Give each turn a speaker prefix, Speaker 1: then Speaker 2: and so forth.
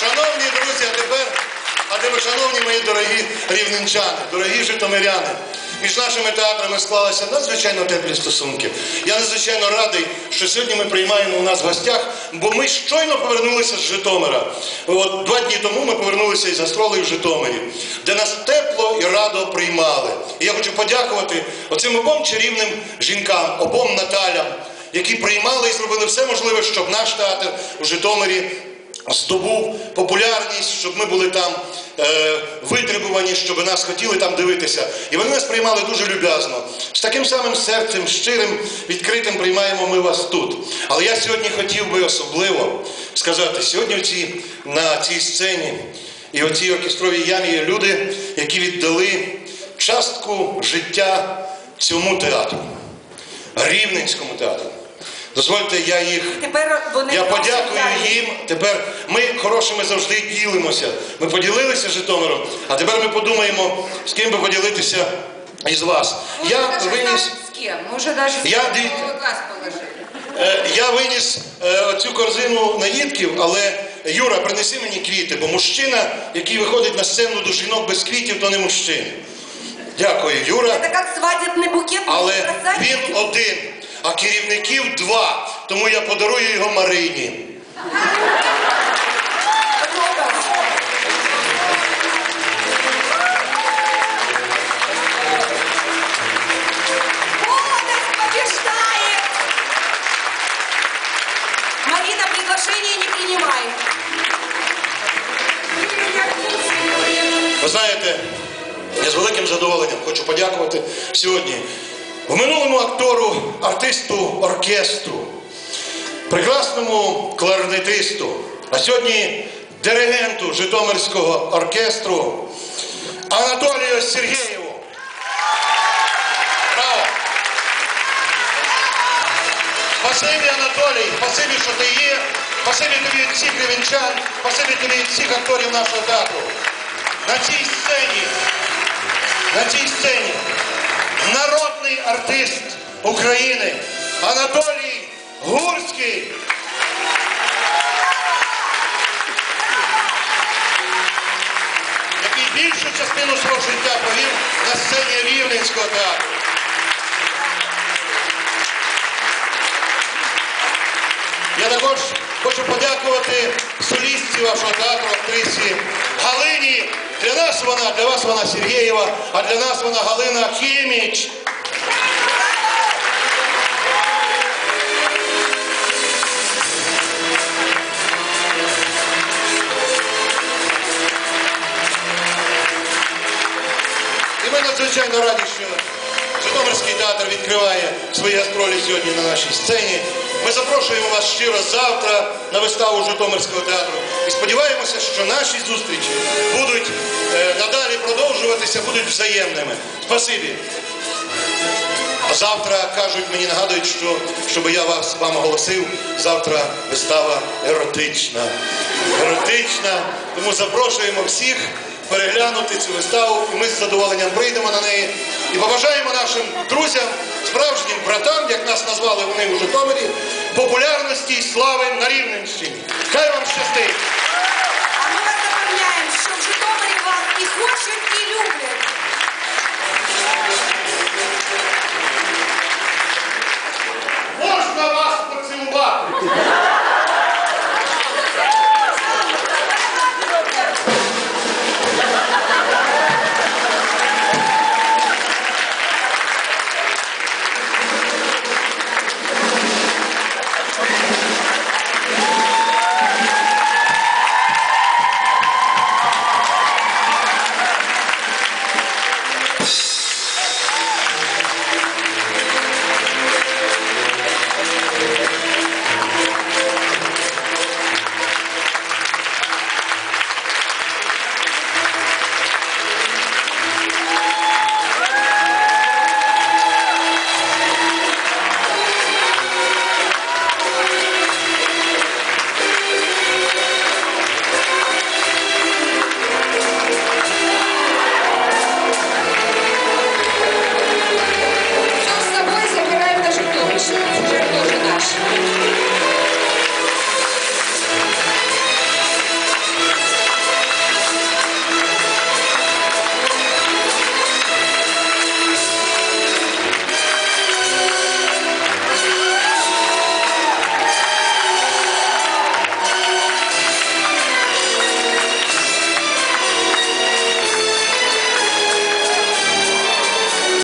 Speaker 1: Шановні друзі, а тепер, а тепер, шановні мої дорогі рівненчани, дорогі житомиряни, між нашими театрами склалися надзвичайно теплі стосунки. Я надзвичайно радий, що сьогодні ми приймаємо у нас в гостях, бо ми щойно повернулися з Житомира. От два дні тому ми повернулися із гастролей в Житомирі, де нас тепло і радо приймали. І я хочу подякувати оцим обом чарівним жінкам, обом Наталям, які приймали і зробили все можливе, щоб наш театр у Житомирі здобув популярність, щоб ми були там е, витребувані, щоб нас хотіли там дивитися. І вони нас приймали дуже люб'язно. З таким самим серцем, щирим, відкритим приймаємо ми вас тут. Але я сьогодні хотів би особливо сказати, сьогодні оці, на цій сцені і оцій оркестровій ямі є люди, які віддали частку життя цьому театру, Рівненському театру. Дозвольте, я їх
Speaker 2: Тепер вони
Speaker 1: я подякую їм. Тепер ми хорошими завжди ділимося. Ми поділилися Житомиром, а тепер ми подумаємо, з ким би поділитися із вас.
Speaker 2: Може,
Speaker 1: Я
Speaker 2: даже
Speaker 1: виніс,
Speaker 2: с кем. Може, даже
Speaker 1: Я
Speaker 2: положили.
Speaker 1: е, я виніс е, оцю корзину наїдків, але Юра, принеси мені квіти, бо мужчина, який виходить на сцену до жінок без квітів, то не мужчина. Дякую, Юра.
Speaker 2: Это как свадебный букет.
Speaker 1: Але він один, а керівників два. Тому я подарую його Марині. Ви знаєте, я з великим задоволенням хочу подякувати сьогодні в минулому актору, артисту оркестру, прекрасному кларнетисту, а сьогодні диригенту Житомирського оркестру Анатолію Сергєєву. Браво! Спасибі, Анатолій, спасибі, що ти є. Спасибі тобі від всіх рівенчан, спасибі тобі від всіх акторів нашого театру. На цій сцені, на цій сцені народний артист України Анатолій Гурський. Який більшу частину свого життя провів на сцені Рівненського театру. Я також хочу подякувати солістці вашого театру, актрисі Галині. Для нас вона, для вас вона Сергієва, а для нас вона Галина Хіміч. І ми надзвичайно раді, що Житомирський театр відкриває свої гастролі сьогодні на нашій сцені. Ми запрошуємо вас щиро завтра на виставу Житомирського театру. І сподіваємося, що наші зустрічі будуть е, надалі продовжуватися, будуть взаємними. Спасибі. А завтра кажуть, мені нагадують, що щоб я вас вам оголосив, завтра вистава еротична. Еротична. Тому запрошуємо всіх переглянути цю виставу, і ми з задоволенням прийдемо на неї. І побажаємо нашим друзям, справжнім братам, як нас назвали вони у Житомирі, популярності і слави на Рівненщині. Хай вам щастить!
Speaker 2: А ми вас запевняємо, що в Житомирі вас і хочуть, і люблять.